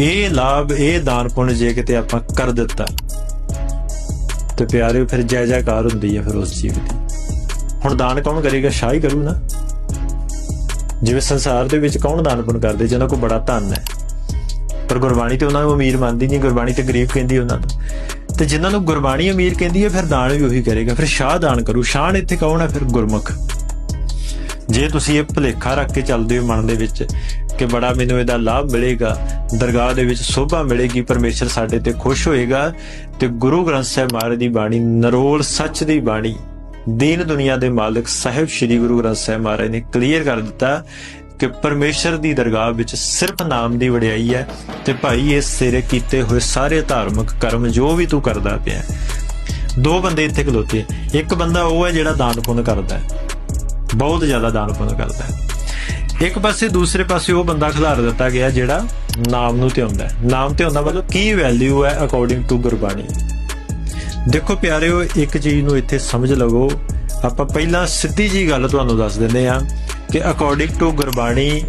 ਇਹ ਲਾਭ, ਇਹ ਦਾਨ ਪੁੰਨ ਜੇ ਕਿਤੇ ਆਪਾਂ ਕਰ ਦਿੱਤਾ। ਤੇ ਪਿਆਰਿਓ, ਫਿਰ ਜੈ ਜੈਕਾਰ ਹੁੰਦੀ ਹੈ ਫਿਰ ਉਸ ਜੀਵ ਦੀ। ਹੁਣ ਦਾਨ ਕੌਣ ਕਰੇਗਾ? ਸ਼ਾਹ ਹੀ ਕਰੂ ਨਾ। ਜਿਵੇਂ ਸੰਸਾਰ ਦੇ ਵਿੱਚ ਕੌਣ ਦਾਨ ਪੁੰਨ ਕਰਦੇ? ਜਿਹਨਾਂ ਕੋਲ ਬੜਾ ਧਨ ਹੈ। ਪਰ ਗੁਰਬਾਣੀ ਤੇ ਉਹਨਾਂ ਨੂੰ ਅਮੀਰ ਮੰਨਦੀ ਨਹੀਂ। ਗੁਰਬਾਣੀ ਤੇ ਗਰੀਬ ਕਹਿੰਦੀ ਉਹਨਾਂ ਨੂੰ। ਤੇ ਜਿਨ੍ਹਾਂ ਨੂੰ ਗੁਰਬਾਣੀ ਅਮੀਰ ਕਹਿੰਦੀ ਹੈ ਫਿਰ ਦਾਨ ਵੀ ਉਹੀ ਕਰੇਗਾ। ਫਿਰ ਸ਼ਾਹ ਦਾਨ ਕਰੂ। ਸ਼ਾਨ ਇੱਥੇ ਕੌਣ ਹੈ ਫਿਰ ਗੁਰਮੁਖ। ਜੇ ਤੁਸੀਂ ਇਹ ਭੁਲੇਖਾ ਰੱਖ ਕੇ ਚੱਲਦੇ ਹੋ ਮਨ ਦੇ ਵਿੱਚ ਕਿ ਬੜਾ ਮੈਨੂੰ ਇਹਦਾ ਲਾਭ ਮਿਲੇਗਾ। ਦਰਗਾਹ ਦੇ ਵਿੱਚ ਸੋਭਾ ਮਿਲੇਗੀ, ਪਰਮੇਸ਼ਰ ਸਾਡੇ ਤੇ ਖੁਸ਼ ਹੋਏਗਾ ਤੇ ਗੁਰੂ ਗ੍ਰੰਥ ਸਾਹਿਬ ਮਹਾਰਾਜ ਦੀ ਬਾਣੀ, ਨਰੋਲ ਸੱਚ ਦੀ ਬਾਣੀ, ਦੀਨ ਦੁਨੀਆ ਦੇ ਮਾਲਕ ਸਾਹਿਬ ਸ੍ਰੀ ਗੁਰੂ ਗ੍ਰੰਥ ਸਾਹਿਬ ਮਹਾਰਾਜ ਨੇ ਕਲੀਅਰ ਕਰ ਦਿੱਤਾ ਕਿ ਪਰਮੇਸ਼ਰ ਦੀ ਦਰਗਾਹ ਵਿੱਚ ਸਿਰਫ ਨਾਮ ਦੀ ਵਡਿਆਈ ਹੈ ਤੇ ਭਾਈ ਇਹ ਸਿਰੇ ਕੀਤੇ ਹੋਏ ਸਾਰੇ ਧਾਰਮਿਕ ਕਰਮ ਜੋ ਵੀ ਤੂੰ ਕਰਦਾ ਪਿਆ ਦੋ ਬੰਦੇ ਇੱਥੇ ਖਲੋਤੇ। ਇੱਕ ਬੰਦਾ ਉਹ ਹੈ ਜਿਹੜਾ ਦਾਨ ਪੁੰਨ ਕਰਦਾ ਹੈ। ਬਹੁਤ ਜ਼ਿਆਦਾ ਦਾਨ ਪੁੰਨ ਕਰਦਾ ਹੈ। ਇੱਕ ਪਾਸੇ ਦੂਸਰੇ ਪਾਸੇ ਉਹ ਬੰਦਾ ਖਿਲਾਰ ਦਿੱਤਾ ਗਿਆ ਜਿਹੜਾ ਨਾਮ ਨੂੰ ਧਿਆਉਂਦਾ ਹੈ। ਨਾਮ ਧਿਆਉਂਦਾ ਮਤਲਬ ਕੀ ਵੈਲਿਊ ਹੈ ਅਕੋਰਡਿੰਗ ਟੂ ਗੁਰਬਾਣੀ? ਦੇਖੋ ਪਿਆਰਿਓ, ਇੱਕ ਚੀਜ਼ ਨੂੰ ਇੱਥੇ ਸਮਝ ਲਵੋ। ਆਪਾਂ ਪਹਿਲਾਂ ਸਿੱਧੀ ਜੀ ਗੱਲ ਤੁਹਾਨੂੰ ਦੱਸ ਦਿੰਦੇ ਆ ਕਿ ਅਕੋਰਡਿੰਗ ਟੂ ਗੁਰਬਾਣੀ,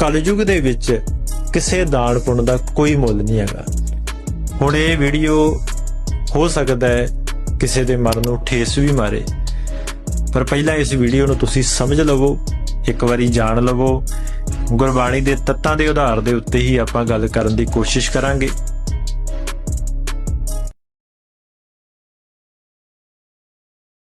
ਕਲਯੁਗ ਦੇ ਵਿੱਚ ਕਿਸੇ ਦਾਨ ਪੁੰਨ ਦਾ ਕੋਈ ਮੁੱਲ ਨਹੀਂ ਹੈਗਾ। ਹੁਣ ਇਹ ਵੀਡੀਓ ਹੋ ਸਕਦਾ ਹੈ ਕਿਸੇ ਦੇ ਮਨ ਨੂੰ ਠੇਸ ਵੀ ਮਾਰੇ। ਪਰ ਪਹਿਲਾਂ ਇਸ ਵੀਡੀਓ ਨੂੰ ਤੁਸੀਂ ਸਮਝ ਲਵੋ। ਇੱਕ ਵਾਰੀ ਜਾਣ ਲਵੋ। ਗੁਰਬਾਣੀ ਦੇ ਤੱਤਾਂ ਦੇ ਆਧਾਰ ਦੇ ਉੱਤੇ ਹੀ ਆਪਾਂ ਗੱਲ ਕਰਨ ਦੀ ਕੋਸ਼ਿਸ਼ ਕਰਾਂਗੇ।